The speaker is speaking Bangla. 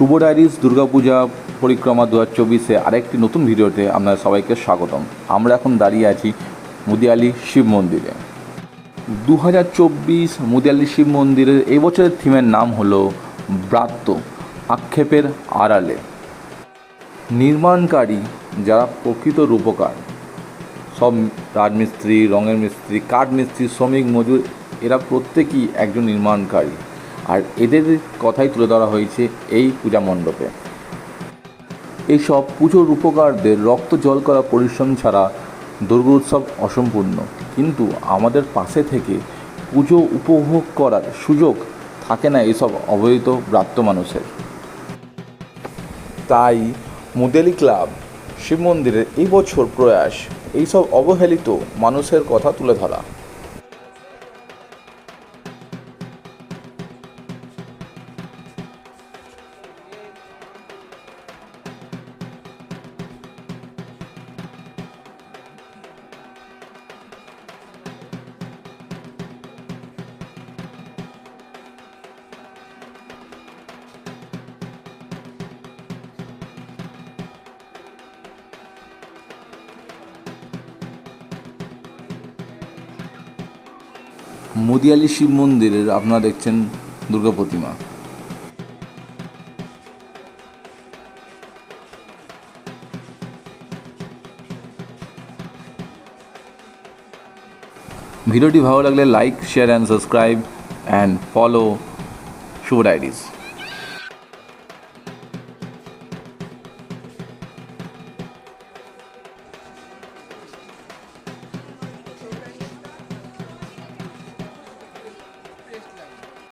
শুভ ডায়েরিস, দুর্গাপূজা, পরিক্রমা দু হাজার চব্বিশে আরেকটি নতুন ভিডিওতে আপনাদের সবাইকে স্বাগতম। আমরা এখন দাঁড়িয়ে আছি মুদিয়ালি শিব মন্দিরে। দু হাজার চব্বিশ মুদিয়ালি শিব মন্দিরের এই বছরের থিমের নাম হলো ব্রাত্য, আক্ষেপের আড়ালে। নির্মাণকারী যারা প্রকৃত রূপকার, সব রাজমিস্ত্রি, রঙের মিস্ত্রি কাঠ মিস্ত্রি শ্রমিক, মজুর, এরা প্রত্যেকেই একজন নির্মাণকারী। আর এদের কথাই তুলে ধরা হয়েছে এই পূজা মণ্ডপে। এইসব পুজোর রূপকারদের রক্ত জল করা পরিশ্রম ছাড়া দুর্গোৎসব অসম্পূর্ণ। কিন্তু আমাদের পাশে থেকে পুজো উপভোগ করার সুযোগ থাকে না এসব অবহিত ব্রাত্য মানুষের। তাই মুদেলি ক্লাব, শিব মন্দিরের এই বছর প্রয়াস, এইসব অবহেলিত মানুষের কথা তুলে ধরা। মুদিয়ালি শিব মন্দিরের আপনারা দেখছেন দুর্গা প্রতিমা। ভিডিওটি ভালো লাগলে like share and subscribe and follow Shubho diaries.